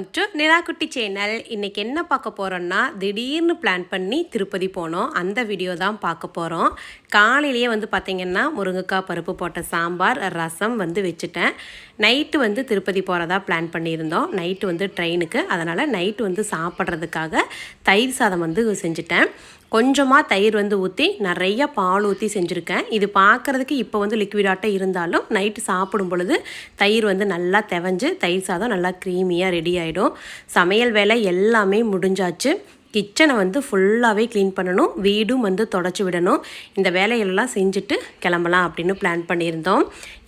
Welcome to Nilakutti channel இன்றைக்கி என்ன பார்க்க போகிறோம்னா திடீர்னு பிளான் பண்ணி திருப்பதி போனோம். அந்த வீடியோ தான் பார்க்க போகிறோம் காலையிலேயே வந்து பார்த்திங்கன்னா முருங்கைக்காய் பருப்பு போட்ட சாம்பார் ரசம் வந்து வச்சுட்டேன். நைட்டு வந்து திருப்பதி போகிறதா பிளான் பண்ணியிருந்தோம். நைட்டு வந்து ட்ரெயினுக்கு அதனால் நைட்டு வந்து சாப்பிட்றதுக்காக தயிர் சாதம் வந்து செஞ்சுட்டேன். கொஞ்சமாக தயிர் வந்து ஊற்றி நிறைய பால் ஊற்றி செஞ்சுருக்கேன். இது பார்க்குறதுக்கு இப்போ வந்து லிக்விடாட்டம் இருந்தாலும் நைட்டு சாப்பிடும் பொழுது தயிர் வந்து நல்லா தெவஞ்சு தயிர் சாதம் நல்லா க்ரீமியாக ரெடி ஆகிடும் சமையல் வேலை எல்லாமே முடிஞ்சாச்சு. கிச்சனை வந்து ஃபுல்லாகவே க்ளீன் பண்ணணும். வீடும் வந்து தொடச்சி விடணும். இந்த வேலையெல்லாம் செஞ்சுட்டு கிளம்பலாம் அப்படின்னு பிளான் பண்ணியிருந்தோம்.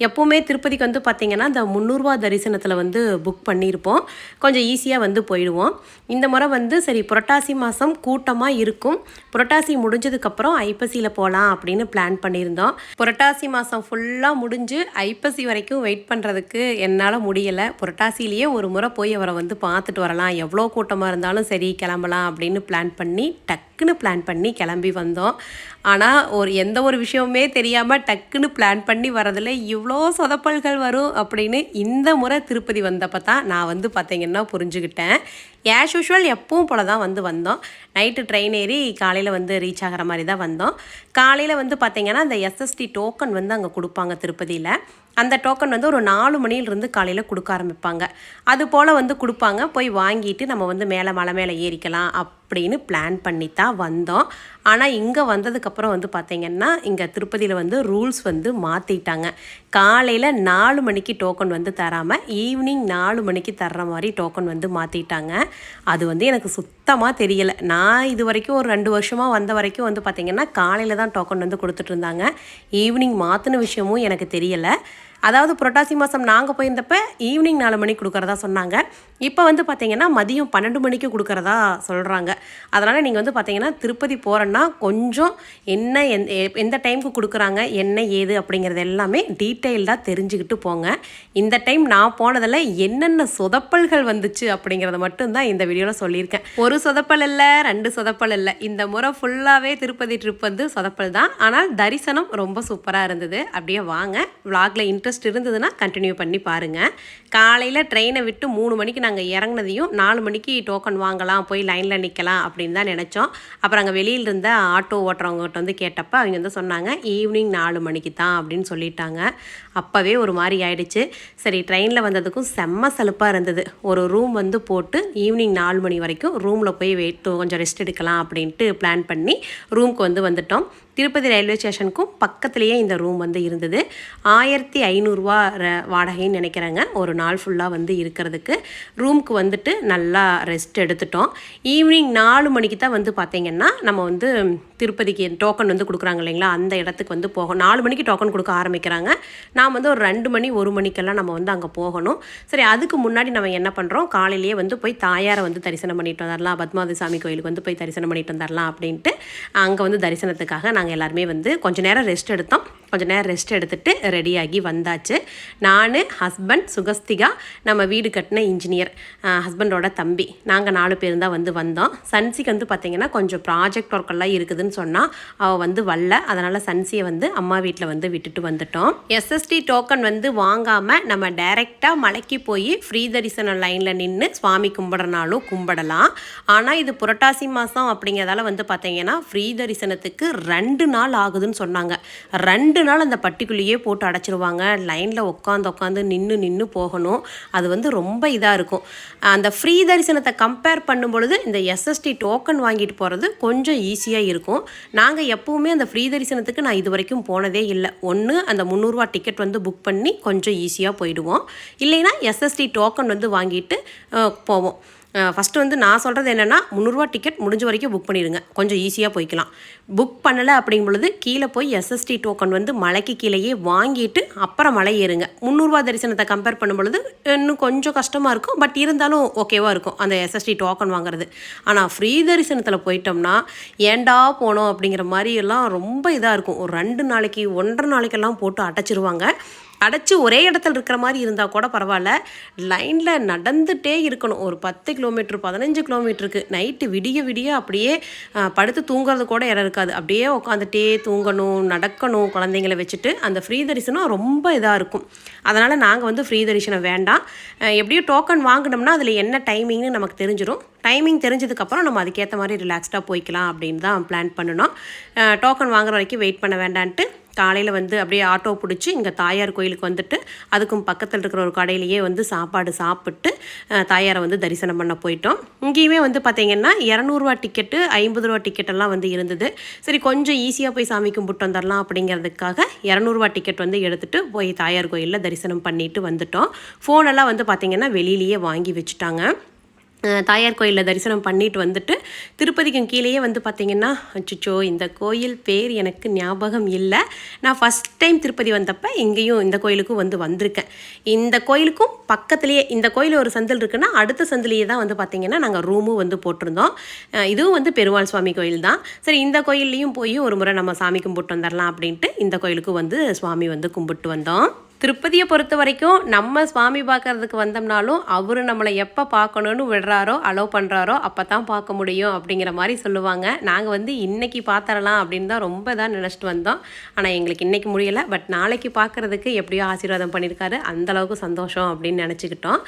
எப்போவுமே திருப்பதிக்கு வந்து பார்த்திங்கன்னா இந்த முந்நூறுரூவா தரிசனத்தில் வந்து புக் பண்ணியிருப்போம். கொஞ்சம் ஈஸியாக வந்து போயிடுவோம். இந்த முறை வந்து சரி புரட்டாசி மாதம் கூட்டமாக இருக்கும். புரட்டாசி முடிஞ்சதுக்கப்புறம் ஐப்பசியில் போகலாம் அப்படின்னு பிளான் பண்ணியிருந்தோம். புரட்டாசி மாதம் ஃபுல்லாக முடிஞ்சு ஐப்பசி வரைக்கும் வெயிட் பண்ணுறதுக்கு என்னால் முடியலை. புரட்டாசிலேயே ஒரு முறை போய் அவரை வந்து பார்த்துட்டு வரலாம். எவ்வளோ கூட்டமாக இருந்தாலும் சரி கிளம்பலாம் அப்படின்னு பிளான் பண்ணி டக் டக்குன்னு பிளான் பண்ணி கிளம்பி வந்தோம். ஆனால் ஒரு எந்த ஒரு விஷயமுமே தெரியாமல் டக்குன்னு பிளான் பண்ணி வரதில் இவ்வளோ சொதப்பல்கள் வரும் அப்படின்னு இந்த முறை திருப்பதி வந்தப்போ தான் நான் வந்து பார்த்திங்கன்னா புரிஞ்சுக்கிட்டேன் ஆஸ் யூஷுவல் எப்பவும் போல தான் வந்து வந்தோம். நைட்டு ட்ரெயின் ஏறி காலையில் வந்து ரீச் ஆகிற மாதிரி தான் வந்தோம். காலையில் வந்து பார்த்திங்கன்னா அந்த எஸ்எஸ்டி டோக்கன் வந்து அங்கே கொடுப்பாங்க திருப்பதியில். அந்த டோக்கன் வந்து ஒரு நாலு மணிலிருந்து காலையில் கொடுக்க ஆரம்பிப்பாங்க. அது போல் வந்து கொடுப்பாங்க. போய் வாங்கிட்டு நம்ம வந்து மேலே மலை மேலே ஏறிக்கலாம் அப்படின்னு பிளான் பண்ணி தான் வந்தோம். ஆனால் இங்கே வந்ததுக்கப்புறம் வந்து பார்த்திங்கன்னா இங்கே திருப்பதியில் வந்து ரூல்ஸ் வந்து மாற்றிட்டாங்க காலையில் நாலு மணிக்கு டோக்கன் வந்து தராமல் ஈவினிங் நாலு மணிக்கு தர்ற மாதிரி டோக்கன் வந்து மாற்றிட்டாங்க அது வந்து எனக்கு சுத்தமாக தெரியலை. நான் இது வரைக்கும் ஒரு ரெண்டு வருஷமாக வந்த வரைக்கும் வந்து பார்த்திங்கன்னா காலையில் தான் டோக்கன் வந்து கொடுத்துட்டு இருந்தாங்க. ஈவினிங் மாற்றின விஷயமும் எனக்கு தெரியலை. அதாவது புரட்டாசி மாதம் நாங்கள் போயிருந்தப்ப ஈவினிங் நாலு மணிக்கு கொடுக்குறதா சொன்னாங்க. இப்போ வந்து பார்த்தீங்கன்னா மதியம் பன்னெண்டு மணிக்கு கொடுக்குறதா சொல்கிறாங்க அதனால் நீங்கள் வந்து பார்த்தீங்கன்னா திருப்பதி போகிறேன்னா கொஞ்சம் என்ன எந்த எந்த டைமுக்கு கொடுக்குறாங்க என்ன ஏது அப்படிங்கிறது எல்லாமே டீட்டெயில்டாக தெரிஞ்சுக்கிட்டு போங்க. இந்த டைம் நான் போனதில் என்னென்ன சொதப்பல்கள் வந்துச்சு அப்படிங்கிறத மட்டும்தான் இந்த வீடியோவில் சொல்லியிருக்கேன். ஒரு சொதப்பல் இல்லை ரெண்டு சொதப்பல் இல்லை. இந்த முறை ஃபுல்லாகவே திருப்பதி ட்ரிப் வந்து சொதப்பல் தான். ஆனால் தரிசனம் ரொம்ப சூப்பராக இருந்தது. அப்படியே வாங்க. விளாகில் இன்ட்ரெஸ்ட் இன்ட்ரெஸ்ட் இருந்ததுன்னா கண்டினியூ பண்ணி பாருங்கள் காலையில் ட்ரெயினை விட்டு மூணு மணிக்கு நாங்கள் இறங்குனதையும் நாலு மணிக்கு டோக்கன் வாங்கலாம் போய் லைனில் நிற்கலாம் அப்படின்னு தான் நினச்சோம். அப்புறம் அங்கே வெளியில் இருந்த ஆட்டோ ஓட்டுறவங்ககிட்ட வந்து கேட்டப்போ அவங்க வந்து சொன்னாங்க ஈவினிங் நாலு மணிக்கு தான் அப்படின்னு சொல்லிட்டாங்க. அப்போவே ஒரு மாதிரி ஆயிடுச்சு. சரி ட்ரெயினில் வந்ததுக்கும் செம்ம சலுப்பாக இருந்தது. ஒரு ரூம் வந்து போட்டு ஈவினிங் நாலு மணி வரைக்கும் ரூமில் போய் வெயிட் கொஞ்சம் ரெஸ்ட் எடுக்கலாம் அப்படின்ட்டு பிளான் பண்ணி ரூமுக்கு வந்து வந்துட்டோம். திருப்பதி ரயில்வே ஸ்டேஷனுக்கும் பக்கத்துலேயே இந்த ரூம் வந்து இருந்தது. ஆயிரத்தி ஐநூறுரூவா வாடகைன்னு நினைக்கிறேங்க. ஒரு நாள் ஃபுல்லாக வந்து இருக்கிறதுக்கு. ரூமுக்கு வந்துட்டு நல்லா ரெஸ்ட் எடுத்துட்டோம். ஈவினிங் நாலு மணிக்கு தான் வந்து பார்த்திங்கன்னா நம்ம வந்து திருப்பதிக்கு டோக்கன் வந்து கொடுக்குறாங்க இல்லைங்களா? அந்த இடத்துக்கு வந்து போகும் நாலு மணிக்கு டோக்கன் கொடுக்க ஆரம்பிக்கிறாங்க. நாம் வந்து ஒரு ரெண்டு மணி ஒரு மணிக்கெல்லாம் நம்ம வந்து அங்கே போகணும். சரி அதுக்கு முன்னாடி நம்ம என்ன பண்ணுறோம் காலையிலேயே வந்து போய் தாயாரை வந்து தரிசனம் பண்ணிட்டு வந்துடலாம் பத்மாவதி சாமி கோயிலுக்கு வந்து போய் தரிசனம் பண்ணிட்டு வந்துடலாம் அப்படின்ட்டு அங்கே வந்து தரிசனத்துக்காக நாங்கள் எல்லாருமே வந்து கொஞ்சம் நேரம் ரெஸ்ட் எடுத்தோம். கொஞ்சம் நேரம் ரெஸ்ட் எடுத்துகிட்டு ரெடியாகி வந்தாச்சு. நான் ஹஸ்பண்ட் சுகஸ்திகா நம்ம வீடு கட்டின இன்ஜினியர் ஹஸ்பண்டோட தம்பி. நாங்கள் நாலு பேர் தான் வந்து வந்தோம். சன்சிக்கு வந்து பார்த்திங்கன்னா கொஞ்சம் ப்ராஜெக்ட் ஒர்க்கெல்லாம் இருக்குதுன்னு சொன்னால் அவள் வந்து வரல. அதனால் சன்சியை வந்து அம்மா வீட்டில் வந்து விட்டுட்டு வந்துட்டோம். எஸ்எஸ்டி டோக்கன் வந்து வாங்காமல் நம்ம டைரெக்டாக மலைக்கு போய் ஃப்ரீ தரிசன லைனில் நின்று சுவாமி கும்பிட்றனாலும் கும்பிடலாம். ஆனால் இது புரட்டாசி மாதம் அப்படிங்கிறதால வந்து பார்த்திங்கன்னா ஃப்ரீ தரிசனத்துக்கு ரெண்டு நாள் ஆகுதுன்னு சொன்னாங்க. ரெண்டு நாள் அந்த பட்டிக்குள்ளேயே போட்டு அடைச்சிருவாங்க. லைனில் உட்காந்து உட்காந்து நின்று நின்று போகணும். அது வந்து ரொம்ப இதாக இருக்கும். அந்த ஃப்ரீ தரிசனத்தை கம்பேர் பண்ணும் பொழுது இந்த எஸ்எஸ்டி டோக்கன் வாங்கிட்டு போகிறது கொஞ்சம் ஈஸியாக இருக்கும். நாங்கள் எப்போவுமே அந்த ஃப்ரீ தரிசனத்துக்கு நான் இது வரைக்கும் போனதே இல்லை. ஒன்று அந்த முந்நூறுரூவா டிக்கெட் வந்து புக் பண்ணி கொஞ்சம் ஈஸியாக போயிடுவோம். இல்லைன்னா எஸ்எஸ்டி டோக்கன் வந்து வாங்கிட்டு போவோம். ஃபஸ்ட்டு வந்து நான் சொல்கிறது என்னென்னா முந்நூறுரூவா டிக்கெட் முடிஞ்ச வரைக்கும் புக் பண்ணிடுங்க. கொஞ்சம் ஈஸியாக போய்க்கலாம். புக் பண்ணலை அப்படிங்கும் பொழுது கீழே போய் எஸ்எஸ்டி டோக்கன் வந்து மலைக்கு கீழேயே வாங்கிட்டு அப்புறம் மலை ஏறுங்க. முந்நூறுரூவா தரிசனத்தை கம்பேர் பண்ணும்பொழுது இன்னும் கொஞ்சம் கஷ்டமாக இருக்கும். பட் இருந்தாலும் ஓகேவாக இருக்கும் அந்த எஸ்எஸ்டி டோக்கன் வாங்குறது. ஆனால் ஃப்ரீ தரிசனத்தில் போயிட்டோம்னா ஏண்டா போனோம் அப்படிங்கிற மாதிரி எல்லாம் ரொம்ப இதாக இருக்கும். ஒரு ரெண்டு நாளைக்கு ஒன்றரை நாளைக்கெல்லாம் போட்டு அடைச்சிருவாங்க. அடைச்சி ஒரே இடத்துல இருக்கிற மாதிரி இருந்தால் கூட பரவாயில்ல. லைனில் நடந்துகிட்டே இருக்கணும். ஒரு பத்து கிலோமீட்டர் பதினஞ்சு கிலோமீட்டருக்கு நைட்டு விடிய விடிய அப்படியே படுத்து தூங்குறது கூட இடம் இருக்காது. அப்படியே உட்காந்துட்டே தூங்கணும் நடக்கணும் குழந்தைங்கள வச்சுட்டு அந்த ஃப்ரீ தரிசனம் ரொம்ப இதாக இருக்கும். அதனால் நாங்கள் வந்து ஃப்ரீ தரிசனம் வேண்டாம். எப்படியும் டோக்கன் வாங்கினோம்னா அதில் என்ன டைமிங்னு நமக்கு தெரிஞ்சிடும் டைமிங் தெரிஞ்சதுக்கப்புறம் நம்ம அதுக்கேற்ற மாதிரி ரிலாக்ஸ்டாக போய்க்கலாம் அப்படின்னு தான் பிளான் பண்ணினோம். டோக்கன் வாங்குற வரைக்கும் வெயிட் பண்ண வேண்டான்ட்டு காலையில் வந்து அப்படியே ஆட்டோ பிடிச்சி இங்கே தாயார் கோயிலுக்கு வந்துட்டு அதுக்கும் பக்கத்தில் இருக்கிற ஒரு கடையிலேயே வந்து சாப்பாடு சாப்பிட்டு தாயாரை வந்து தரிசனம் பண்ண போயிட்டோம். இங்கேயுமே வந்து பார்த்திங்கன்னா இரநூறுவா டிக்கெட்டு ஐம்பது ரூபா டிக்கெட்டெல்லாம் வந்து இருந்தது. சரி கொஞ்சம் ஈஸியாக போய் சாமி கும்பிட்டு வந்துடலாம் அப்படிங்கிறதுக்காக இரநூறுவா டிக்கெட் வந்து எடுத்துகிட்டு போய் தாயார் கோயிலில் தரிசனம் பண்ணிட்டு வந்துட்டோம். ஃபோனெல்லாம் வந்து பார்த்திங்கன்னா வெளியிலேயே வாங்கி வச்சுட்டாங்க. தாயார் கோயிலில் தரிசனம் பண்ணிட்டு வந்துட்டு திருப்பதிக்கும் கீழேயே வந்து பார்த்தீங்கன்னா அச்சுச்சோ இந்த கோயில் பேர் எனக்கு ஞாபகம் இல்லை. நான் ஃபஸ்ட் டைம் திருப்பதி வந்தப்போ இங்கேயும் இந்த கோயிலுக்கும் வந்து வந்திருக்கேன். இந்த கோயிலுக்கும் பக்கத்துலேயே இந்த கோயில் ஒரு சந்தில் இருக்குன்னா அடுத்த சந்திலேயே தான் வந்து பார்த்தீங்கன்னா நாங்கள் ரூமும் வந்து போட்டிருந்தோம். இதுவும் வந்து பெருமாள் சுவாமி கோயில் தான். சரி இந்த கோயில்லையும் போய் ஒரு முறை நம்ம சாமி கும்பிட்டு வந்துடலாம் அப்படின்ட்டு இந்த கோயிலுக்கும் வந்து சுவாமி வந்து கும்பிட்டு வந்தோம். திருப்பதியை பொறுத்த வரைக்கும் நம்ம சுவாமி பார்க்கறதுக்கு வந்தோம்னாலும் அவர் நம்மளை எப்போ பார்க்கணுன்னு விடுறாரோ அலோவ் பண்ணுறாரோ அப்போ தான் பார்க்க முடியும் அப்படிங்கிற மாதிரி சொல்லுவாங்க. நாங்கள் வந்து இன்றைக்கி பார்த்துடலாம் அப்படின்னு தான் ரொம்ப தான் நினச்சிட்டு வந்தோம். ஆனால் எங்களுக்கு இன்றைக்கி முடியலை. பட் நாளைக்கு பார்க்கறதுக்கு எப்படியோ ஆசீர்வாதம் பண்ணியிருக்காரு. அந்த அளவுக்கு சந்தோஷம் அப்படின்னு நினச்சிக்கிட்டோம்.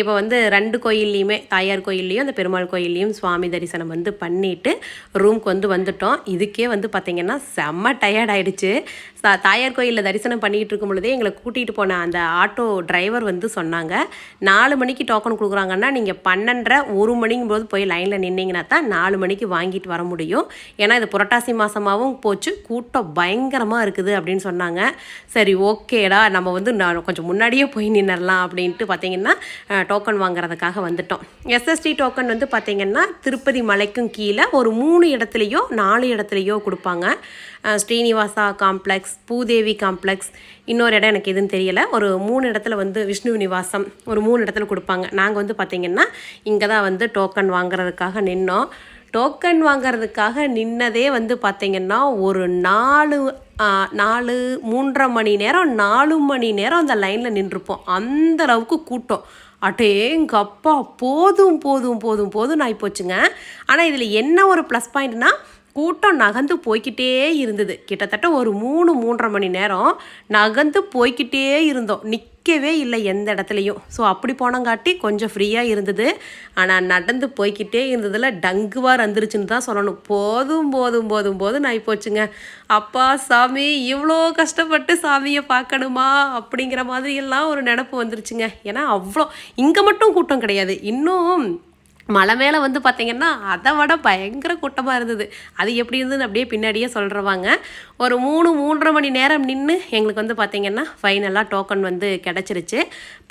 இப்போ வந்து ரெண்டு கோயில்லையுமே தாயார் கோயில்லையும் அந்த பெருமாள் கோயில்லையும் சுவாமி தரிசனம் வந்து பண்ணிவிட்டு ரூம்க்கு வந்து வந்துட்டோம். இதுக்கே வந்து பார்த்திங்கன்னா செம்ம டயர்ட் ஆகிடுச்சு தாயார் கோயிலில் தரிசனம் பண்ணிக்கிட்டு இருக்கும் பொழுதே எங்களை கூட்டிகிட்டு போன அந்த ஆட்டோ டிரைவர் வந்து சொன்னாங்க நாலு மணிக்கு டோக்கன் கொடுக்குறாங்கன்னா நீங்கள் பன்னெண்டரை ஒரு மணிங்கும் போது போய் லைனில் நின்னீங்கன்னா தான் நாலு மணிக்கு வாங்கிட்டு வர முடியும். ஏன்னா இது புரட்டாசி மாதமாகவும் போச்சு கூட்டம் பயங்கரமாக இருக்குது அப்படின்னு சொன்னாங்க. சரி ஓகேடா நம்ம வந்து நான் கொஞ்சம் முன்னாடியே போய் நின்னுடலாம் அப்படின்ட்டு பார்த்தீங்கன்னா டோக்கன் வாங்குறதுக்காக வந்துட்டோம். எஸ்எஸ்டி டோக்கன் வந்து பார்த்தீங்கன்னா திருப்பதி மலைக்கும் கீழே ஒரு மூணு இடத்துலையோ நாலு இடத்துலையோ கொடுப்பாங்க. Srinivasa complex Bhudevi complex. இன்னொரு இடம் எனக்கு எதுன்னு தெரியலை. ஒரு மூணு இடத்துல வந்து விஷ்ணு நிவாசம். ஒரு மூணு இடத்துல கொடுப்பாங்க. நாங்கள் வந்து பார்த்திங்கன்னா இங்கே தான் வந்து டோக்கன் வாங்குறதுக்காக நின்னோம். டோக்கன் வாங்குறதுக்காக நின்னதே வந்து பார்த்திங்கன்னா ஒரு நாலு நாலு மூன்றரை மணி நேரம் நாலு மணி நேரம் அந்த லைனில் நின்றுப்போம். அந்த அளவுக்கு கூட்டம். அட்டேங்கப்பா போதும் போதும் போதும் போதும். நான் போச்சுங்க ஆனால் இதில் என்ன ஒரு ப்ளஸ் பாயிண்ட்னா கூட்டம் நகர்ந்து போய்க்கிட்டே இருந்தது. கிட்டத்தட்ட ஒரு மூணு மூன்றரை மணி நேரம் நகர்ந்து போய்கிட்டே இருந்தோம். நிற்கவே இல்லை எந்த இடத்துலையும். ஸோ அப்படி போனங்காட்டி கொஞ்சம் ஃப்ரீயாக இருந்தது. ஆனால் நடந்து போய்க்கிட்டே இருந்ததில் டங்குவார் வந்துருச்சுன்னு தான் சொல்லணும். போதும் போதும் போதும் போதும் நான் போச்சுங்க அப்பா சாமி இவ்வளோ கஷ்டப்பட்டு சாமியை பார்க்கணுமா? அப்படிங்கிற மாதிரி எல்லாம் ஒரு நினப்பு வந்துருச்சுங்க. ஏன்னா அவ்வளோ இங்கே மட்டும் கூட்டம் கிடையாது. இன்னும் மலை மேலே வந்து பார்த்திங்கன்னா அதை விட பயங்கர கூட்டமாக இருந்தது. அது எப்படி இருந்ததுன்னு அப்படியே பின்னாடியே சொல்கிறவாங்க ஒரு மூணு மூன்றரை மணி நேரம் நின்று எங்களுக்கு வந்து பார்த்திங்கன்னா ஃபைனலாக டோக்கன் வந்து கிடச்சிருச்சு.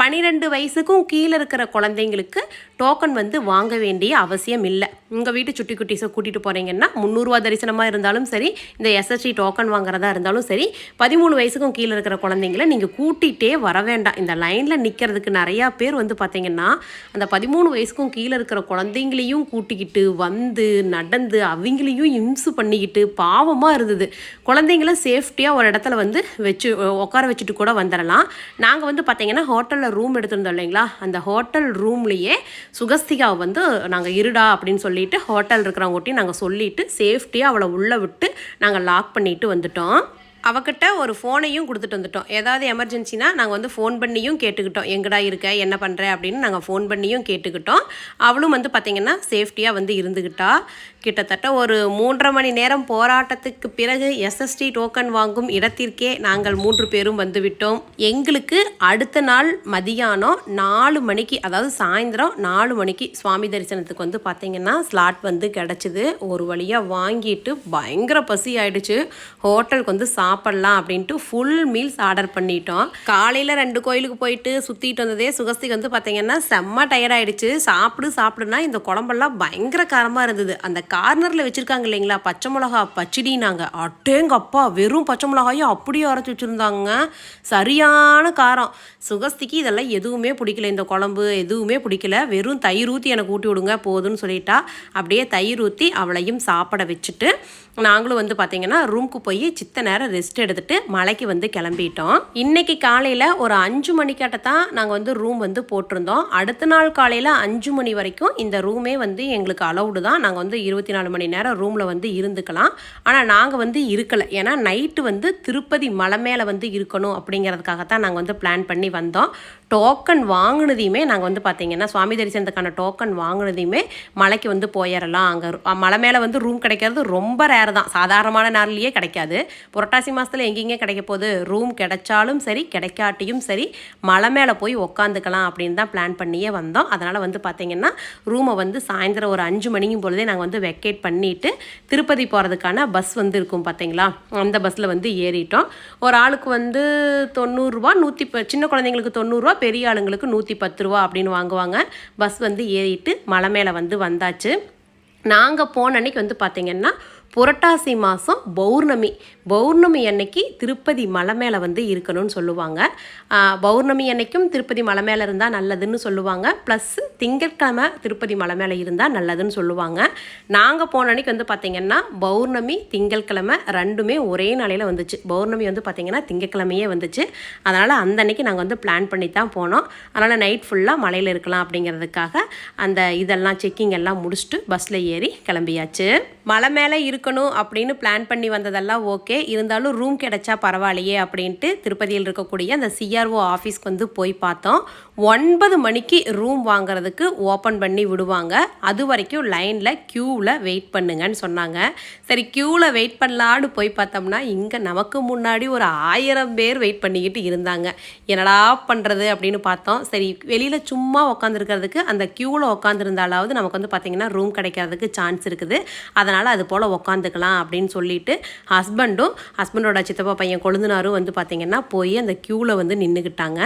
பன்னிரெண்டு வயசுக்கும் கீழே இருக்கிற குழந்தைங்களுக்கு டோக்கன் வந்து வாங்க வேண்டிய அவசியம் இல்லை. உங்கள் வீட்டு சுட்டி குட்டீஸை கூட்டிகிட்டு போகிறீங்கன்னா முந்நூறுரூவா தரிசனமாக இருந்தாலும் சரி இந்த எஸ்எஸ்டி டோக்கன் வாங்குறதா இருந்தாலும் சரி பதிமூணு வயசுக்கும் கீழே இருக்கிற குழந்தைங்கள நீங்கள் கூட்டிகிட்டே வர வேண்டாம். இந்த லைனில் நிற்கிறதுக்கு நிறையா பேர் வந்து பார்த்திங்கன்னா அந்த பதிமூணு வயசுக்கும் கீழே இருக்கிற குழந்தைங்களையும் கூட்டிக்கிட்டு வந்து நடந்து அவங்களையும் இம்சு பண்ணிக்கிட்டு பாவமாக இருந்தது. குழந்தைங்கள சேஃப்டியாக ஒரு இடத்துல வந்து வச்சு உட்கார வச்சுட்டு கூட வந்துடலாம் நாங்கள் வந்து பார்த்தீங்கன்னா ஹோட்டலில் ரூம் எடுத்திருந்தோம் இல்லைங்களா? அந்த ஹோட்டல் ரூம்லேயே சுகஸ்திகாவை வந்து நாங்கள் இருடா அப்படின்னு சொல்லிட்டு ஹோட்டல் இருக்கிறவங்ககிட்டையும் நாங்கள் சொல்லிட்டு சேஃப்டியாக அவளை உள்ளே விட்டு நாங்கள் லாக் பண்ணிட்டு வந்துட்டோம். அவகிட்ட ஒரு ஃபோனையும் கொடுத்துட்டு வந்துட்டோம். ஏதாவது எமர்ஜென்சினா நாங்கள் வந்து ஃபோன் பண்ணியும் கேட்டுக்கிட்டோம். எங்கடா இருக்க? என்ன பண்ணுற அப்படின்னு நாங்கள் ஃபோன் பண்ணியும் கேட்டுக்கிட்டோம். அவளும் வந்து பார்த்திங்கன்னா சேஃப்டியாக வந்து இருந்துக்கிட்டா கிட்டத்தட்ட ஒரு மூன்றரை மணி நேரம் போராட்டத்துக்கு பிறகு எஸ்எஸ்டி டோக்கன் வாங்கும் இடத்திற்கே நாங்கள் மூன்று பேரும் வந்து விட்டோம் எங்களுக்கு அடுத்த நாள் மதியானம் நாலு மணிக்கு அதாவது சாயந்தரம் நாலு மணிக்கு சுவாமி தரிசனத்துக்கு வந்து பார்த்திங்கன்னா ஸ்லாட் வந்து கிடச்சிது. ஒரு வழியாக வாங்கிட்டு பயங்கர பசி ஆயிடுச்சு. ஹோட்டலுக்கு வந்து சாப்பிட்லாம் அப்படின்ட்டு ஃபுல் மீல்ஸ் ஆர்டர் பண்ணிட்டோம். காலையில் ரெண்டு கோயிலுக்கு போயிட்டு சுற்றிட்டு வந்ததே சுகஸ்திக்கு வந்து பார்த்தீங்கன்னா செம்ம டயர்டாயிடுச்சு சாப்பிடு சாப்பிடுனா இந்த குழம்பெல்லாம் பயங்கர காரமாக இருந்தது. அந்த கார்னரில் வச்சுருக்காங்க இல்லைங்களா? பச்சை மிளகா பச்சடினாங்க. அட்டேங்கப்பா வெறும் பச்சை மிளகாயும் அப்படியே அரைச்சி வச்சுருந்தாங்க. சரியான காரம். சுகஸ்திக்கு இதெல்லாம் எதுவுமே பிடிக்கல. இந்த குழம்பு எதுவுமே பிடிக்கல. வெறும் தயிர் ஊற்றி எனக்கு ஊட்டி விடுங்க போதும்னு சொல்லிட்டா. அப்படியே தயிர் ஊற்றி அவளையும் சாப்பிட வச்சுட்டு நாங்களும் வந்து பார்த்திங்கன்னா ரூம்க்கு போய் சித்த நேரம் ரெஸ்ட் எடுத்துட்டு மலைக்கு வந்து கிளம்பிட்டோம். இன்றைக்கி காலையில் ஒரு அஞ்சு மணிக்காட்ட தான் நாங்கள் வந்து ரூம் வந்து போட்டிருந்தோம். அடுத்த நாள் காலையில் அஞ்சு மணி வரைக்கும் இந்த ரூமே வந்து எங்களுக்கு அலௌடு தான். நாங்கள் வந்து இருபத்தி நாலு மணி நேரம் ரூமில் வந்து இருந்துக்கலாம். ஆனால் நாங்கள் வந்து இருக்கலை. ஏன்னா நைட்டு வந்து திருப்பதி மலை மேலே வந்து இருக்கணும் அப்படிங்கிறதுக்காக தான் நாங்கள் வந்து பிளான் பண்ணி வந்தோம். டோக்கன் வாங்கினதையுமே நாங்கள் வந்து பார்த்திங்கன்னா சுவாமி தரிசனத்துக்கான டோக்கன் வாங்கினதையுமே மலைக்கு வந்து போயிடலாம் அங்கே மலை மேலே வந்து ரூம் கிடைக்கிறது ரொம்ப ரேர் தான். சாதாரணமான நாள்லேயே கிடைக்காது. புரட்டாசி மாதத்தில் எங்கெங்கே கிடைக்க போகுது? ரூம் கிடைச்சாலும் சரி கிடைக்காட்டியும் சரி மலை மேலே போய் உக்காந்துக்கலாம் அப்படின்னு தான் பிளான் பண்ணியே வந்தோம். அதனால் வந்து பார்த்திங்கன்னா ரூமை வந்து சாயந்தரம் ஒரு அஞ்சு மணிக்கும் பொழுதே நாங்கள் வந்து வெக்கேட் பண்ணிவிட்டு திருப்பதி போகிறதுக்கான பஸ் வந்து இருக்கும் பார்த்தீங்களா அந்த பஸ்ஸில் வந்து ஏறிட்டோம். ஒரு ஆளுக்கு வந்து தொண்ணூறுரூவா நூற்றி சின்ன குழந்தைங்களுக்கு தொண்ணூறுரூவா பெரிய ஆளுங்களுக்கு நூற்றி பத்து ரூபா அப்படின்னு வாங்குவாங்க. பஸ் வந்து ஏறிட்டு மலை மேலே வந்து வந்தாச்சு. நாங்கள் போன அன்னைக்கு வந்து பார்த்திங்கன்னா புரட்டாசி மாதம் பௌர்ணமி. பௌர்ணமி அன்னைக்கு திருப்பதி மலை மேலே வந்து இருக்கணும்னு சொல்லுவாங்க. பௌர்ணமி அன்னைக்கும் திருப்பதி மலை மேலே இருந்தால் நல்லதுன்னு சொல்லுவாங்க. ப்ளஸ் திங்கட்கிழமை திருப்பதி மலை மேலே இருந்தால் நல்லதுன்னு சொல்லுவாங்க. நாங்கள் போன அன்னைக்கு வந்து பார்த்திங்கன்னா பௌர்ணமி திங்கட்கிழமை ரெண்டுமே ஒரே நாளையில் வந்துச்சு. பௌர்ணமி வந்து பார்த்திங்கன்னா திங்கட்கிழமையே வந்துச்சு. அதனால் அந்த அன்னைக்கு நாங்கள் வந்து பிளான் பண்ணி தான் போனோம். அதனால் நைட் ஃபுல்லாக மலையில் இருக்கலாம் அப்படிங்கிறதுக்காக அந்த இதெல்லாம் செக்கிங் எல்லாம் முடிச்சுட்டு பஸ்ஸில் ஏறி கிளம்பியாச்சு. மலை மேலே இருக்கணும் அப்படின்னு பிளான் பண்ணி வந்ததெல்லாம் ஓகே இருந்தாலும் ரூம் கிடைச்சா பரவாயில்லையே அப்படின்ட்டு திருப்பதியில் இருக்கக்கூடிய அந்த சிஆர்ஓ ஆஃபீஸ்க்கு வந்து போய் பார்த்தோம். ஒன்பது மணிக்கு ரூம் வாங்குறதுக்கு ஓப்பன் பண்ணி விடுவாங்க. அது வரைக்கும் லைனில் க்யூவில் வெயிட் பண்ணுங்கன்னு சொன்னாங்க. சரி க்யூவில் வெயிட் பண்ணலான்னு போய் பார்த்தோம்னா இங்கே நமக்கு முன்னாடி ஒரு ஆயிரம் பேர் வெயிட் பண்ணிக்கிட்டு இருந்தாங்க. என்னடா பண்ணுறது அப்படின்னு பார்த்தோம். சரி வெளியில் சும்மா உட்காந்துருக்கிறதுக்கு அந்த க்யூவில் உட்காந்துருந்தாலாவது நமக்கு வந்து பார்த்திங்கன்னா ரூம் கிடைக்கிறதுக்கு சான்ஸ் இருக்குது. அதனால் அது போல் உட்காந்துக்கலாம் அப்படின்னு சொல்லிட்டு ஹஸ்பண்டும் ஹஸ்பண்டோட சித்தப்பா பையன் கொழுந்தனாரும் வந்து பார்த்திங்கன்னா போய் அந்த க்யூவில் வந்து நின்றுக்கிட்டாங்க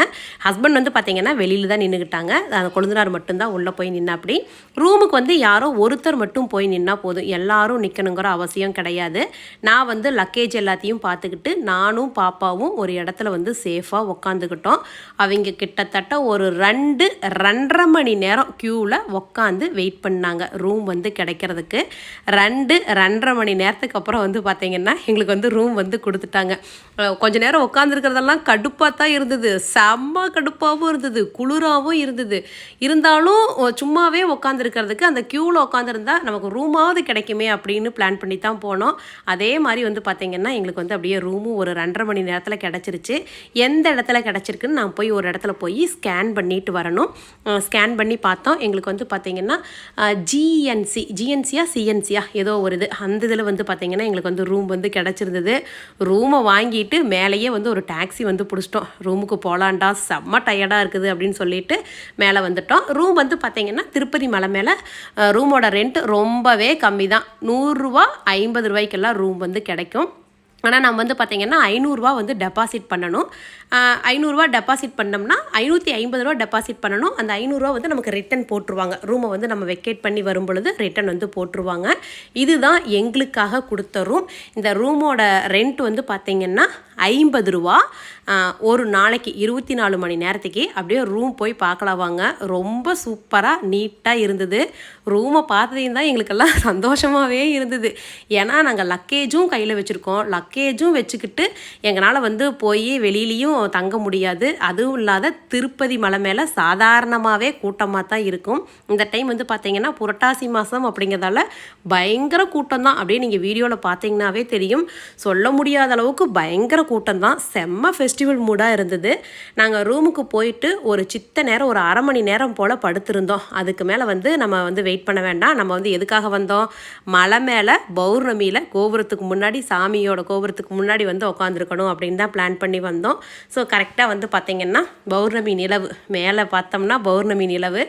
ஹஸ்பண்ட் வந்து பார்த்திங்கன்னா வெளியில் தான் நின்றுக்கிட்டாங்க அந்த கொழுந்தனார் மட்டும்தான் உள்ளே போய் நின்னாப்படி ரூமுக்கு வந்து யாரோ ஒருத்தர் மட்டும் போய் நின்னா போதும். எல்லாரும் நிற்கணுங்கிற அவசியம் கிடையாது. நான் வந்து லக்கேஜ் எல்லாத்தையும் பார்த்துக்கிட்டு நானும் பாப்பாவும் ஒரு இடத்துல வந்து சேஃபாக உக்காந்துக்கிட்டோம். அவங்க கிட்டத்தட்ட ஒரு ரெண்டு ரெண்டரை மணி நேரம் க்யூவில் உக்காந்து வெயிட் பண்ணாங்க. ரூம் வந்து கிடைக்கிறதுக்கு. ரெண்டு ரெண்டரை மணி நேரத்துக்கு அப்புறம் வந்து பார்த்தீங்கன்னா எங்களுக்கு வந்து ரூம் வந்து கொடுத்துட்டாங்க. கொஞ்ச நேரம் உட்காந்துருக்கிறதெல்லாம் கடுப்பாக தான் இருந்தது. செம்ம கடுப்பாகவும் இருந்தது. குளிராகவும் இருந்தது. இருந்தாலும் சும்மாவே உட்காந்துருக்கிறதுக்கு அந்த க்யூவில் உட்காந்துருந்தா நமக்கு ரூமாவது கிடைக்குமே அப்படின்னு பிளான் பண்ணி தான் போனோம். அதே மாதிரி வந்து பார்த்திங்கன்னா எங்களுக்கு வந்து அப்படியே ரூமும் ஒரு ரெண்டரை மணி நேரத்தில் கிடச்சிருச்சு. எந்த இடத்துல கிடச்சிருக்குன்னு நான் போய் ஒரு இடத்துல போய் ஸ்கேன் பண்ணிட்டு வரணும். ஸ்கேன் பண்ணி பார்த்தோம். எங்களுக்கு வந்து பார்த்திங்கன்னா ஜிஎன்சி ஜிஎன்சியா சிஎன்சியா ஏதோ ஒரு இது. அந்த இதில் வந்து பார்த்திங்கன்னா எங்களுக்கு வந்து ரூம் வந்து கிடச்சிருந்தது. ரூமை வாங்கிட்டு மேலேயே வந்து ஒரு டாக்ஸி வந்து பிடிச்சிட்டோம். ரூமுக்கு போகலான்டா செம்ம டயர்டாக இருக்குது அப்படின்னு சொல்லிட்டு மேலே வந்துட்டோம். ரூம் வந்து பார்த்தீங்கன்னா திருப்பதி மலை மேலே ரூமோட ரெண்ட் ரொம்பவே கம்மி தான் நூறுரூவா ஐம்பது ரூபாய்க்கெல்லாம் ரூம் வந்து கிடைக்கும். ஆனால் நம்ம வந்து பார்த்திங்கன்னா ஐநூறுரூவா வந்து டெபாசிட் பண்ணணும். ஐநூறுரூவா டெபாசிட் பண்ணோம்னா ஐநூற்றி ஐம்பது ரூபா டெபாசிட் பண்ணணும். அந்த ஐநூறுரூவா வந்து நமக்கு ரிட்டன் போட்டுருவாங்க. ரூமை வந்து நம்ம வெக்கேட் பண்ணி வரும் பொழுது ரிட்டன் வந்து போட்டுருவாங்க. இதுதான் எங்களுக்காக கொடுத்த ரூம் இந்த ரூமோட ரெண்ட் வந்து பார்த்திங்கன்னா ஐம்பது ரூபா. ஒரு நாளைக்கு இருபத்தி நாலு மணி நேரத்துக்கு அப்படியே ரூம் போய் பார்க்கலாம் வாங்க ரொம்ப சூப்பராக நீட்டாக இருந்தது. ரூமை பார்த்ததையும் தான் எங்களுக்கெல்லாம் சந்தோஷமாகவே இருந்தது. ஏன்னா நாங்கள் லக்கேஜும் கையில் வச்சுருக்கோம். லக்கேஜும் வச்சுக்கிட்டு எங்களால் வந்து போய் வெளியிலையும் தங்க முடியாது. அதுவும் இல்லாத திருப்பதி மலை மேலே சாதாரணமாகவே கூட்டமாக தான் இருக்கும். இந்த டைம் வந்து பார்த்தீங்கன்னா புரட்டாசி மாதம் அப்படிங்கிறதால பயங்கர கூட்டம் தான் அப்படியே நீங்கள் வீடியோவில் பார்த்தீங்கன்னாவே தெரியும். சொல்ல முடியாத அளவுக்கு பயங்கர கூட்டம் தான். செம்ம ஃபெஸ்டிவல் மூடாக இருந்தது. நாங்கள் ரூமுக்கு போயிட்டு ஒரு சித்த நேரம் ஒரு அரை மணி நேரம் போல் படுத்திருந்தோம். அதுக்கு மேலே வந்து நம்ம வந்து வெயிட் பண்ண வேண்டாம். நம்ம வந்து எதுக்காக வந்தோம்? மலை மேலே பௌர்ணமியில் கோபுரத்துக்கு முன்னாடி சாமியோட கோபுரத்துக்கு முன்னாடி வந்து உட்காந்துருக்கணும் அப்படின்னு தான் பிளான் பண்ணி வந்தோம். ஸோ கரெக்டாக வந்து பார்த்திங்கன்னா பௌர்ணமி நிலவு. மேலே பார்த்தோம்னா பௌர்ணமி நிலவு.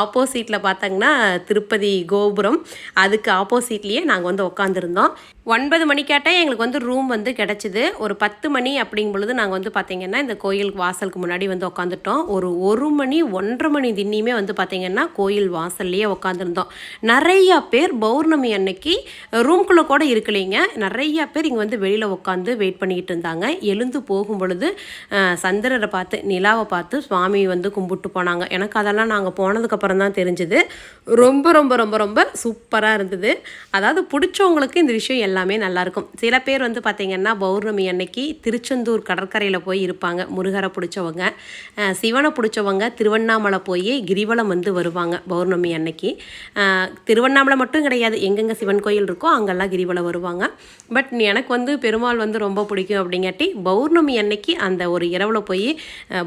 ஆப்போசிட்டில் பார்த்தோங்கன்னா திருப்பதி கோபுரம். அதுக்கு ஆப்போசிட்லேயே நாங்கள் வந்து உட்காந்துருந்தோம் ஒன்பது மணிக்காட்டே எங்களுக்கு வந்து ரூம் வந்து கிடச்சிது. ஒரு பத்து மணி அப்படிங்கும் பொழுது நாங்கள் வந்து பார்த்திங்கன்னா இந்த கோயில் வாசலுக்கு முன்னாடி வந்து உட்காந்துட்டோம் ஒரு ஒரு மணி ஒன்றரை மணி தின்னியுமே வந்து பார்த்திங்கன்னா கோயில் வாசல்லையே உட்காந்துருந்தோம் நிறையா பேர் பௌர்ணமி அன்னைக்கு ரூம்குள்ளே கூட இருக்கலைங்க. நிறையா பேர் இங்கே வந்து வெளியில் உட்காந்து வெயிட் பண்ணிக்கிட்டு இருந்தாங்க. எழுந்து போகும் பொழுது சந்திரரை பார்த்து நிலாவை பார்த்து சுவாமி வந்து கும்பிட்டு போனாங்க. எனக்கு அதெல்லாம் நாங்கள் போனதுக்கப்புறம் தான் தெரிஞ்சுது. ரொம்ப ரொம்ப ரொம்ப ரொம்ப சூப்பராக இருந்தது. அதாவது பிடிச்சவங்களுக்கு இந்த விஷயம் எல்லாம் எல்லாமே நல்லாயிருக்கும் சில பேர் வந்து பார்த்திங்கன்னா பௌர்ணமி அன்னைக்கு திருச்செந்தூர் கடற்கரையில் போய் இருப்பாங்க முருகரை பிடிச்சவங்க. சிவனை பிடிச்சவங்க திருவண்ணாமலை போய் கிரிவலம் வந்து வருவாங்க பௌர்ணமி அன்னைக்கு. திருவண்ணாமலை மட்டும் கிடையாது எங்கெங்கே சிவன் கோயில் இருக்கோ அங்கெல்லாம் கிரிவலம் வருவாங்க. பட் எனக்கு வந்து பெருமாள் வந்து ரொம்ப பிடிக்கும் அப்படிங்காட்டி பௌர்ணமி அன்னைக்கு அந்த ஒரு இரவில் போய்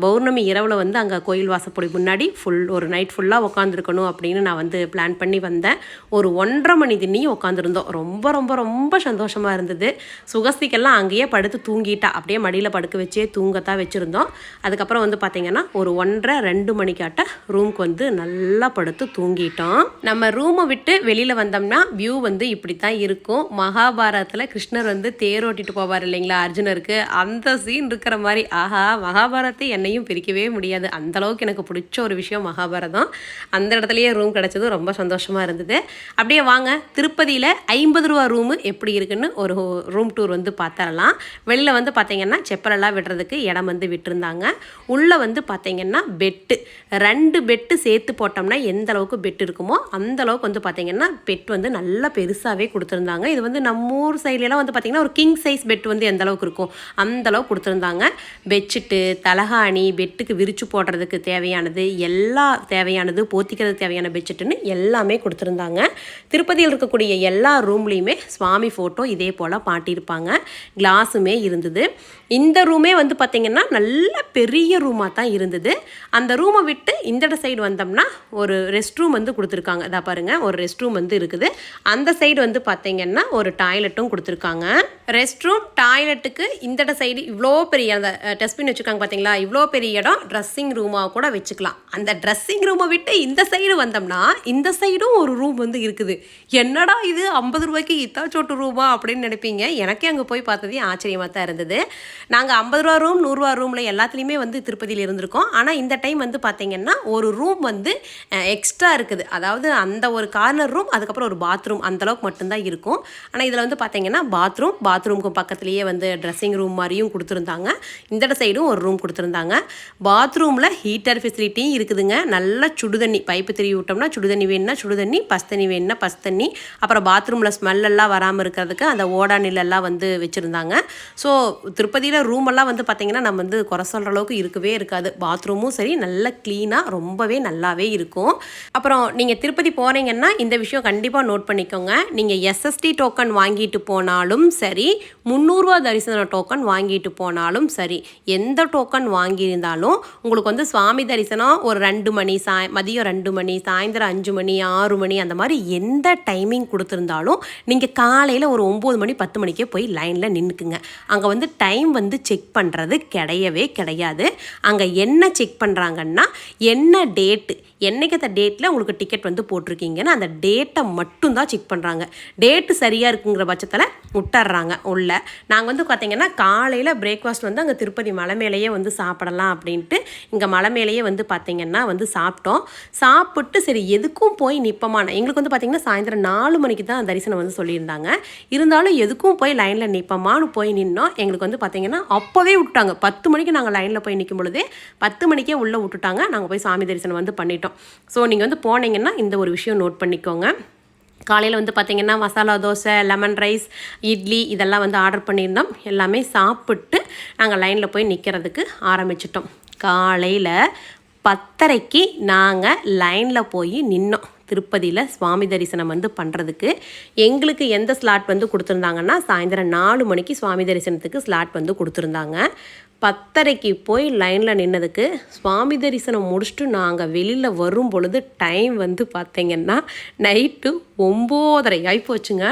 பௌர்ணமி இரவில் வந்து அங்கே கோயில் வாசப்படி முன்னாடி ஃபுல் ஒரு நைட் ஃபுல்லாக உட்காந்துருக்கணும் அப்படின்னு நான் வந்து பிளான் பண்ணி வந்தேன். ஒரு ஒன்றரை மணி திண்ணியும் உட்காந்துருந்தோம் ரொம்ப ரொம்ப ரொம்ப ரொம்ப சந்தோஷமாக இருந்தது. சுகஸ்திக்கெல்லாம் அங்கேயே படுத்து தூங்கிட்டா. அப்படியே மடியில் படுக்க வச்சே தூங்கத்தான் வச்சுருந்தோம். அதுக்கப்புறம் வந்து பார்த்திங்கன்னா ஒரு ஒன்றரை ரெண்டு மணிக்காட்ட ரூம்க்கு வந்து நல்லா படுத்து தூங்கிட்டோம். நம்ம ரூமை விட்டு வெளியில் வந்தோம்னா வியூ வந்து இப்படி தான் இருக்கும். மகாபாரதத்தில் கிருஷ்ணர் வந்து தேரோட்டிட்டு போவார் இல்லைங்களா அர்ஜுனருக்கு? அந்த சீன் இருக்கிற மாதிரி ஆஹா மகாபாரதத்தை என்னையும் பிரிக்கவே முடியாது. அந்தளவுக்கு எனக்கு பிடிச்ச ஒரு விஷயம் மகாபாரதம். அந்த இடத்துலையே ரூம் கிடச்சதும் ரொம்ப சந்தோஷமாக இருந்தது. அப்படியே வாங்க திருப்பதியில் ஐம்பது ரூபா ரூமு எப்படி இருக்குன்னு ஒரு ரூம் டூர் வந்து பார்த்தரலாம் வெளியில் வந்து பார்த்தீங்கன்னா செப்பலெல்லாம் விடுறதுக்கு இடம் வந்து விட்டுருந்தாங்க. உள்ளே வந்து பார்த்தீங்கன்னா பெட்டு. ரெண்டு பெட்டு சேர்த்து போட்டோம்னா எந்த அளவுக்கு பெட் இருக்குமோ அந்த அளவுக்கு வந்து பார்த்தீங்கன்னா பெட் வந்து நல்லா பெருசாகவே கொடுத்துருந்தாங்க. இது வந்து நம்ம ஊர் சைட்லலாம் வந்து பார்த்தீங்கன்னா ஒரு கிங் சைஸ் பெட் வந்து எந்த அளவுக்கு இருக்கும்? அந்த அளவுக்கு கொடுத்துருந்தாங்க. பெட்ஷீட்டு தலகாணி பெட்டுக்கு விரிச்சு போடுறதுக்கு தேவையானது எல்லா தேவையானது போத்திக்கிறதுக்கு தேவையான பெட்ஷீட்டுன்னு எல்லாமே கொடுத்துருந்தாங்க. திருப்பதியில் இருக்கக்கூடிய எல்லா ரூம்லேயுமே சுவாமி ஃபோட்டோ இதே போல் மாட்டியிருப்பாங்க கிளாஸுமே இருந்தது. இந்த ரூமே வந்து பார்த்திங்கன்னா நல்ல பெரிய ரூமாக தான் இருந்தது. அந்த ரூமை விட்டு இந்த சைடு வந்தோம்னா ஒரு ரெஸ்ட் ரூம் வந்து கொடுத்துருக்காங்க. இதாக பாருங்கள் ஒரு ரெஸ்ட் ரூம் வந்து இருக்குது. அந்த சைடு வந்து பார்த்திங்கன்னா ஒரு டாய்லெட்டும் கொடுத்துருக்காங்க. ரெஸ்ட் ரூம் டாய்லெட்டுக்கு இந்த சைடு இவ்வளோ பெரிய அந்த டஸ்ட்பின் வச்சுருக்காங்க பார்த்தீங்களா இவ்வளோ பெரிய இடம் ட்ரெஸ்ஸிங் ரூமாக கூட வச்சுக்கலாம். அந்த ட்ரெஸ்ஸிங் ரூமை விட்டு இந்த சைடு வந்தோம்னா இந்த சைடும் ஒரு ரூம் வந்து இருக்குது. என்னடா இது? ஐம்பது ரூபாய்க்கு இத்தாச்சோட்டு ரூபா அப்படின்னு நினைப்பீங்க. எனக்கே அங்கே போய் பார்த்ததே ஆச்சரியமாக தான் இருந்தது. நாங்கள் ஐம்பது ரூபா ரூம் நூறுரூவா ரூமில் எல்லாத்துலேயுமே வந்து திருப்பதியில் இருந்திருக்கோம். ஆனால் இந்த டைம் வந்து பார்த்தீங்கன்னா ஒரு ரூம் வந்து எக்ஸ்ட்ரா இருக்குது. அதாவது அந்த ஒரு கார்னர் ரூம் அதுக்கப்புறம் ஒரு பாத்ரூம் அந்தளவுக்கு மட்டும்தான் இருக்கும். ஆனால் இதில் வந்து பார்த்தீங்கன்னா பாத்ரூம் பாத்ரூமுக்கு பக்கத்துலேயே வந்து ட்ரெஸ்ஸிங் ரூம் மாதிரியும் கொடுத்துருந்தாங்க. இந்த சைடும் ஒரு ரூம் கொடுத்துருந்தாங்க. பாத்ரூமில் ஹீட்டர் ஃபெசிலிட்டியும் இருக்குதுங்க. நல்ல சுடுதண்ணி பைப்பு திருவி விட்டோம்னா சுடுதண்ணி வேணும்னா சுடுதண்ணி பஸ்தண்ணி வேணும்னா பஸ்தண்ணி அப்புறம் பாத்ரூமில் ஸ்மெல்லெல்லாம் வராமல் இருக்கிறதுக்கு அந்த ஓடானிலெல்லாம் வந்து வச்சுருந்தாங்க. ஸோ திருப்பதியில் ரூமெல்லாம் வந்து பார்த்திங்கன்னா நம்ம வந்து குறை சொல்கிற அளவுக்கு இருக்கவே இருக்காது. பாத்ரூமும் சரி நல்லா க்ளீனாக ரொம்பவே நல்லாவே இருக்கும். அப்புறம் நீங்கள் திருப்பதி போகிறீங்கன்னா இந்த விஷயம் கண்டிப்பாக நோட் பண்ணிக்கோங்க. நீங்கள் எஸ்எஸ்டி டோக்கன் வாங்கிட்டு போனாலும் சரி முந்நூறுரூவா தரிசன டோக்கன் வாங்கிட்டு போனாலும் சரி எந்த டோக்கன் வாங்கியிருந்தாலும் உங்களுக்கு வந்து சுவாமி தரிசனம் ஒரு ரெண்டு மணி சாய் மதியம் ரெண்டு மணி சாயந்தரம் அஞ்சு மணி ஆறு மணி அந்த மாதிரி எந்த டைமிங் கொடுத்துருந்தாலும் நீங்கள் காலையில் ஒரு ஒம்பது மணி பத்து மணிக்கே போய் லைனில் நின்றுக்குங்க அங்கே வந்து டைம் வந்து செக் பண்ணுறது கிடையவே கிடையாது. அங்கே என்ன செக் பண்ணுறாங்கன்னா என்ன டேட்டு என்றைக்கு அந்த டேட்டில் உங்களுக்கு டிக்கெட் வந்து போட்டிருக்கீங்கன்னு அந்த டேட்டை மட்டும்தான் செக் பண்ணுறாங்க டேட்டு சரியாக இருக்குங்கிற பட்சத்தில் விட்டுறாங்க உள்ள. நாங்கள் வந்து பார்த்தீங்கன்னா காலையில் பிரேக்ஃபாஸ்ட் வந்து அங்கே திருப்பதி மலை மேலேயே வந்து சாப்பிடலாம் அப்படின்ட்டு இங்கே மலை மேலேயே வந்து பார்த்தீங்கன்னா வந்து சாப்பிட்டோம். சாப்பிட்டு சரி எதுக்கும் போய் நிற்பமான எங்களுக்கு வந்து பார்த்தீங்கன்னா சாயந்தரம் நாலு மணிக்கு தான் தரிசனம் வந்து சொல்லியிருந்தாங்க. இருந்தாலும் எதுக்கும் போய் லைனில் நிற்பமான்னு போய் நின்னோம். எங்களுக்கு வந்து பார்த்தீங்கன்னா அப்போவே விட்டாங்க பத்து மணிக்கு நாங்கள் லைனில் போய் நிற்கும் பொழுதே பத்து மணிக்கே உள்ளே விட்டுட்டாங்க. நாங்கள் போய் சாமி தரிசனம் வந்து பண்ணிட்டோம். ஸோ நீங்கள் வந்து போனீங்கன்னா இந்த ஒரு விஷயம் நோட் பண்ணிக்கோங்க. காலையில் வந்து பார்த்திங்கன்னா மசாலா தோசை லெமன் ரைஸ் இட்லி இதெல்லாம் வந்து ஆர்டர் பண்ணியிருந்தோம். எல்லாமே சாப்பிட்டு நாங்கள் லைனில் போய் நிற்கிறதுக்கு ஆரம்பிச்சிட்டோம். காலையில் பத்தரைக்கு நாங்கள் லைனில் போய் நின்னோம். திருப்பதியில் சுவாமி தரிசனம் வந்து பண்ணுறதுக்கு எங்களுக்கு எந்த ஸ்லாட் வந்து கொடுத்துருந்தாங்கன்னா சாயந்தரம் நாலு மணிக்கு சுவாமி தரிசனத்துக்கு ஸ்லாட் வந்து கொடுத்துருந்தாங்க. பத்தரைக்கு போய் லைனில் நின்னதுக்கு சுவாமி தரிசனம் முடிச்சுட்டு நாங்கள் வெளியில் வரும் பொழுது டைம் வந்து பார்த்தீங்கன்னா நைட்டு ஒம்போதரை ஆகிப்போச்சுங்க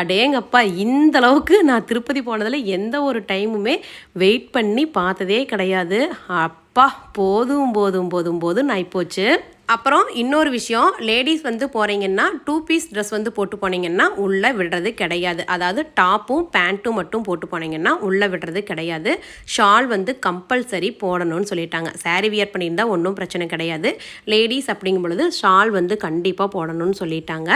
அடேங்கப்பா இந்த அளவுக்கு நான் திருப்பதி போனதில் எந்த ஒரு டைமுமே வெயிட் பண்ணி பார்த்ததே கிடையாது. அப்பா போதும் போதும் போதும் போதும் நான் போச்சு அப்புறம் இன்னொரு விஷயம் லேடிஸ் வந்து போகிறீங்கன்னா டூ பீஸ் ட்ரெஸ் வந்து போட்டு போனீங்கன்னா உள்ளே விடுறது கிடையாது. அதாவது டாப்பும் பேண்ட்டும் மட்டும் போட்டு போனீங்கன்னா உள்ளே விடுறது கிடையாது. ஷால் வந்து கம்பல்சரி போடணும்னு சொல்லிட்டாங்க. saree வியர் பண்ணியிருந்தால் ஒன்றும் பிரச்சனை கிடையாது. லேடிஸ் அப்படிங்கும் பொழுது ஷால் வந்து கண்டிப்பாக போடணும்னு சொல்லிட்டாங்க.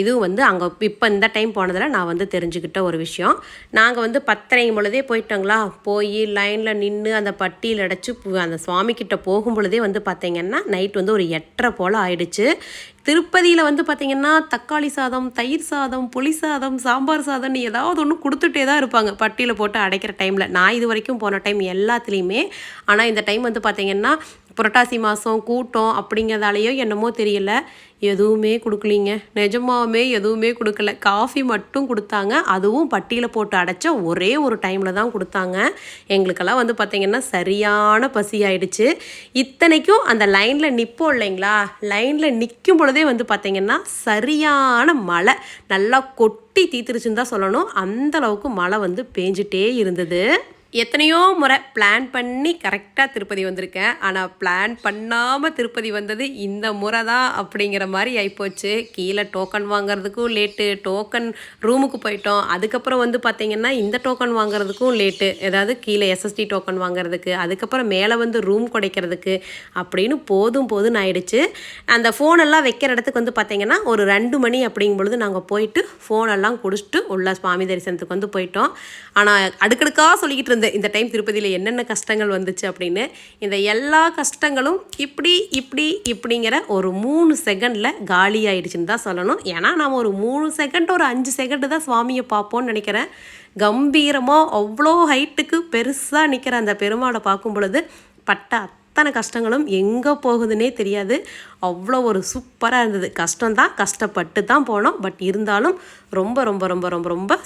இதுவும் வந்து அங்கே இப்போ இந்த டைம் போனதில் நான் வந்து தெரிஞ்சுக்கிட்ட ஒரு விஷயம். நாங்கள் வந்து பத்தரைங்கும் பொழுதே போயிட்டோங்களா? போய் லைனில் நின்று அந்த பட்டியில் அடைச்சி அந்த சுவாமிக்கிட்ட போகும் பொழுதே வந்து பார்த்தீங்கன்னா நைட் வந்து ஒரு எட்டரை போல் ஆயிடுச்சு. திருப்பதியில் வந்து பார்த்திங்கன்னா தக்காளி சாதம் தயிர் சாதம் புளி சாதம் சாம்பார் சாதம்னு ஏதாவது ஒன்று கொடுத்துட்டே தான் இருப்பாங்க. பட்டியில் போட்டு அடைக்கிற டைமில் நான் இது வரைக்கும் போன டைம் எல்லாத்துலேயுமே. ஆனால் இந்த டைம் வந்து பார்த்திங்கன்னா புரட்டாசி மாதம் கூட்டம் அப்படிங்கிறதாலேயோ என்னமோ தெரியல. எதுவுமே கொடுக்கலீங்க. நிஜமாவே எதுவுமே கொடுக்கல. காஃபி மட்டும் கொடுத்தாங்க. அதுவும் பட்டியில் போட்டு அடைச்ச ஒரே ஒரு டைமில் தான் கொடுத்தாங்க. எங்களுக்கெல்லாம் வந்து பார்த்திங்கன்னா சரியான பசி ஆயிடுச்சு. இத்தனைக்கும் அந்த லைனில் நிற்போம் இல்லைங்களா? லைனில் நிற்கும் பொழுதே வந்து பார்த்திங்கன்னா சரியான மழை. நல்லா கொட்டி தீத்துருச்சுன்னு தான் சொல்லணும். அந்த அளவுக்கு மழை வந்து பேஞ்சிட்டே இருந்தது. எத்தனையோ முறை பிளான் பண்ணி கரெக்டாக திருப்பதி வந்திருக்கேன். ஆனால் பிளான் பண்ணாமல் திருப்பதி வந்தது இந்த முறை தான் அப்படிங்கிற மாதிரி ஆகிப்போச்சு கீழே டோக்கன் வாங்குறதுக்கும் லேட்டு டோக்கன் ரூமுக்கு போயிட்டோம். அதுக்கப்புறம் வந்து பார்த்திங்கன்னா இந்த டோக்கன் வாங்குறதுக்கும் லேட்டு ஏதாவது கீழே எஸ்எஸ்டி டோக்கன் வாங்குறதுக்கு அதுக்கப்புறம் மேலே வந்து ரூம் குடைக்கிறதுக்கு அப்படின்னு போதும் போதும்னு ஆயிடுச்சு. அந்த ஃபோனெல்லாம் வைக்கிற இடத்துக்கு வந்து பார்த்திங்கன்னா ஒரு ரெண்டு மணி அப்படிங்கும் பொழுது நாங்கள் போயிட்டு ஃபோனெல்லாம் குடிச்சிட்டு உள்ள சுவாமி தரிசனத்துக்கு வந்து போயிட்டோம். ஆனால் அடுக்கடுக்காக சொல்லிக்கிட்டு இந்த இந்த டைம் திருப்பதியில் என்னென்ன கஷ்டங்கள் வந்துச்சு அப்படின்னு இந்த எல்லா கஷ்டங்களும் இப்படி இப்படி இப்படிங்கிற ஒரு மூணு செகண்டில் காலி ஆயிடுச்சுன்னு தான் சொல்லணும். ஏன்னா நம்ம ஒரு மூணு செகண்ட் ஒரு அஞ்சு செகண்டு தான் சுவாமியை பார்ப்போம்னு நினைக்கிறேன். கம்பீரமாக அவ்வளோ ஹைட்டுக்கு பெருசாக நிற்கிற அந்த பெருமாளை பார்க்கும் பொழுது பட்ட அத்தனை கஷ்டங்களும் எங்கே போகுதுன்னே தெரியாது. அவ்வளோ ஒரு சூப்பராக இருந்தது. கஷ்டம்தான் கஷ்டப்பட்டு தான் போனோம். பட் இருந்தாலும் ரொம்ப ரொம்ப ரொம்ப ரொம்ப ரொம்ப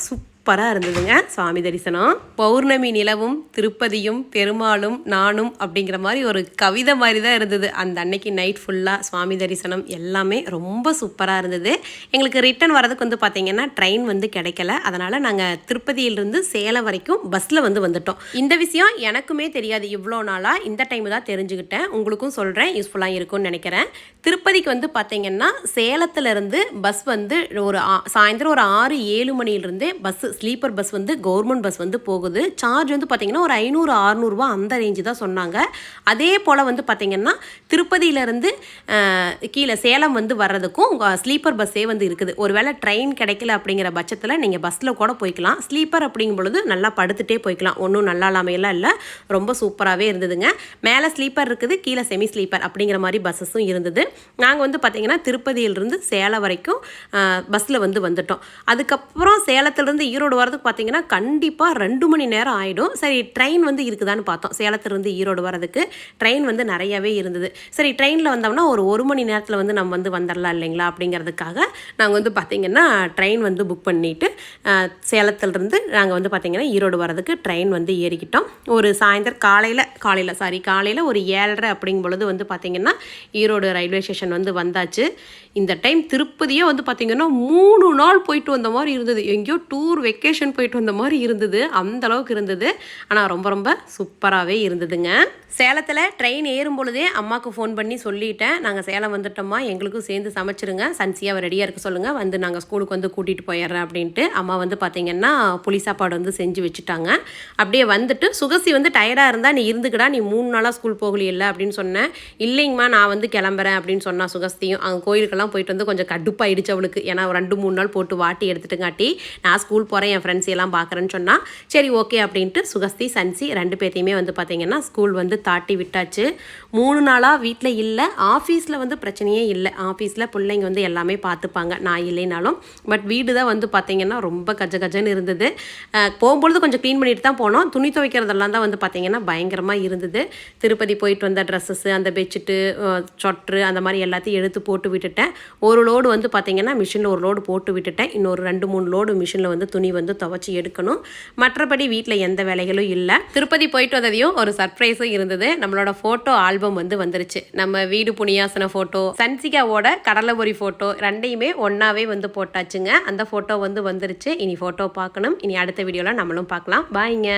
சூப்பராக இருந்ததுங்க. சுவாமி தரிசனம். பௌர்ணமி நிலவும் திருப்பதியும் பெருமாளும் நானும் அப்படிங்கிற மாதிரி ஒரு கவிதை மாதிரி தான் இருந்தது. அந்த அன்னைக்கு நைட் ஃபுல்லாக சுவாமி தரிசனம் எல்லாமே ரொம்ப சூப்பராக இருந்தது. எங்களுக்கு ரிட்டன் வரதுக்கு வந்து பார்த்திங்கன்னா ட்ரெயின் வந்து கிடைக்கல. அதனால் நாங்கள் திருப்பதியிலிருந்து சேலம் வரைக்கும் பஸ்ஸில் வந்து வந்துட்டோம். இந்த விஷயம் எனக்குமே தெரியாது. இவ்வளோ நாளாக இந்த டைம் தான் தெரிஞ்சுக்கிட்டேன் உங்களுக்கும் சொல்கிறேன் யூஸ்ஃபுல்லாக இருக்கும்னு நினைக்கிறேன். திருப்பதிக்கு வந்து பார்த்தீங்கன்னா சேலத்துலேருந்து பஸ் வந்து ஒரு ஆ- சாயந்தரம் ஒரு ஆறு ஏழு மணிலிருந்தே பஸ்ஸு ஸ்லீப்பர் பஸ் வந்து கவர்மெண்ட் பஸ் வந்து போகுது. சார்ஜ் வந்து பார்த்தீங்கன்னா ஒரு ஐநூறு ஆறுநூறுவா அந்த ரேஞ்சு தான் சொன்னாங்க. அதே போல் வந்து பார்த்தீங்கன்னா திருப்பதியிலேருந்து கீழே சேலம் வந்து வர்றதுக்கும் ஸ்லீப்பர் பஸ்ஸே வந்து இருக்குது. ஒருவேளை ட்ரெயின் கிடைக்கல அப்படிங்கிற பட்சத்தில் நீங்கள் பஸ்ஸில் கூட போய்க்கலாம். ஸ்லீப்பர் அப்படிங்கும் பொழுது நல்லா படுத்துகிட்டே போய்க்கலாம். ஒன்றும் நல்லா இல்லாமையெல்லாம் இல்லை. ரொம்ப சூப்பராகவே இருந்ததுங்க. மேலே ஸ்லீப்பர் இருக்குது கீழே செமி ஸ்லீப்பர் அப்படிங்கிற மாதிரி பஸ்ஸஸும் இருந்தது. நாங்கள் வந்து பார்த்திங்கன்னா திருப்பதியிலிருந்து சேலம் வரைக்கும் பஸ்ஸில் வந்து வந்துட்டோம். அதுக்கப்புறம் சேலத்துலேருந்து ஈரோடு வரதுக்கு பார்த்தீங்கன்னா கண்டிப்பாக ரெண்டு மணி நேரம் ஆகிடும் சரி ட்ரெயின் வந்து இருக்குதான்னு பார்த்தோம். சேலத்துலேருந்து ஈரோடு வரதுக்கு ட்ரெயின் வந்து நிறையவே இருந்தது. சரி ட்ரெயினில் வந்தோம்னா ஒரு ஒரு மணி நேரத்தில் வந்து நம்ம வந்து வந்துடலாம் இல்லைங்களா? அப்படிங்கிறதுக்காக நாங்கள் வந்து பார்த்திங்கன்னா ட்ரெயின் வந்து புக் பண்ணிவிட்டு சேலத்துலேருந்து நாங்கள் வந்து பார்த்திங்கன்னா ஈரோடு வரதுக்கு ட்ரெயின் வந்து ஏறிக்கிட்டோம். ஒரு சாயந்தரம் காலையில் காலையில் சாரி காலையில் ஒரு ஏழரை அப்படிங்கும் பொழுது வந்து பார்த்திங்கன்னா ஈரோடு ரயில்வே ஸ்டேஷன் வந்து வந்தாச்சு. இந்த டைம் திருப்பதியே வந்து பார்த்திங்கன்னா மூணு நாள் போயிட்டு வந்த மாதிரி இருந்தது. எங்கேயோ டூர் வெக்கேஷன் போயிட்டு வந்த மாதிரி இருந்தது அந்த அளவுக்கு இருந்தது. ஆனால் ரொம்ப ரொம்ப சூப்பராகவே இருந்ததுங்க. சேலத்தில் ட்ரெயின் ஏறும் பொழுதே அம்மாவுக்கு ஃபோன் பண்ணி சொல்லிட்டேன். நாங்கள் சேலம் வந்துட்டோம்மா எங்களுக்கும் சேர்ந்து சமைச்சிருங்க. சன்சியாக ரெடியாக இருக்க சொல்லுங்கள் வந்து நாங்கள் ஸ்கூலுக்கு வந்து கூட்டிகிட்டு போயிடுறேன் அப்படின்ட்டு அம்மா வந்து பார்த்திங்கன்னா புளி சாப்பாடு வந்து செஞ்சு வச்சுட்டாங்க. அப்படியே வந்துட்டு சுகசி வந்து டயர்டாக இருந்தால் நீ இருந்துக்கடா நீ மூணு நாளாக ஸ்கூல் போகலையில்ல? அப்படின்னு சொன்னேன். இல்லைங்கம்மா நான் வந்து கிளம்புறேன் அப்படின்னு சொன்னால் சுகஸ்தியும். அங்கே கோயிலுக்கெல்லாம் போயிட்டு வந்து கொஞ்சம் கடுப்பாயிடுச்சு அவளுக்கு. ஏன்னா ரெண்டு மூணு நாள் போட்டு வாட்டி எடுத்துட்டுங்காட்டி நான் ஸ்கூல் போகிறேன் என் ஃப்ரெண்ட்ஸ் எல்லாம் பார்க்குறேன்னு சொன்னால் சரி ஓகே அப்படின்ட்டு சுகஸ்தி சன்சி ரெண்டு பேர்த்தையுமே வந்து பார்த்தீங்கன்னா ஸ்கூல் வந்து தாட்டி விட்டாச்சு. மூணு நாளாக வீட்டில் இல்லை ஆஃபீஸில் வந்து பிரச்சனையே இல்லை. ஆஃபீஸில் பிள்ளைங்க வந்து எல்லாமே பார்த்துப்பாங்க நான் இல்லைனாலும். பட் வீடு தான் வந்து பார்த்தீங்கன்னா ரொம்ப கஜ கஜன்னு இருந்தது. போகும்பொழுது கொஞ்சம் க்ளீன் பண்ணிட்டு தான் போனோம். துணி துவைக்கிறதெல்லாம் தான் வந்து பார்த்தீங்கன்னா பயங்கரமாக இருந்தது. திருப்பதி போயிட்டு வந்த ட்ரெஸ்ஸஸ் அந்த பெட்ஷீட்டு சொட்ரு அந்த மாதிரி எல்லாத்தையும் எடுத்து போட்டு விட்டுட்டேன். ஒரு லோடு வந்து பார்த்தீங்கன்னா மிஷினில் ஒரு லோடு போட்டு விட்டுட்டேன். இன்னொரு ரெண்டு மூணு லோடு மிஷினில் வந்து துணி துணி வந்து துவைச்சி எடுக்கணும். மற்றபடி வீட்டில் எந்த வேலைகளும் இல்லை. திருப்பதி போயிட்டு வந்ததையும் ஒரு சர்ப்ரைஸும் இருந்தது. நம்மளோட ஃபோட்டோ ஆல்பம் வந்து வந்துருச்சு. நம்ம வீடு புனியாசன ஃபோட்டோ சன்சிகாவோட கடலைபொரி ஃபோட்டோ ரெண்டையுமே ஒன்றாவே வந்து போட்டாச்சுங்க. அந்த ஃபோட்டோ வந்து வந்துருச்சு. இனி ஃபோட்டோ பார்க்கணும். இனி அடுத்த வீடியோவில் நம்மளும் பார்க்கலாம். பாய்ங்க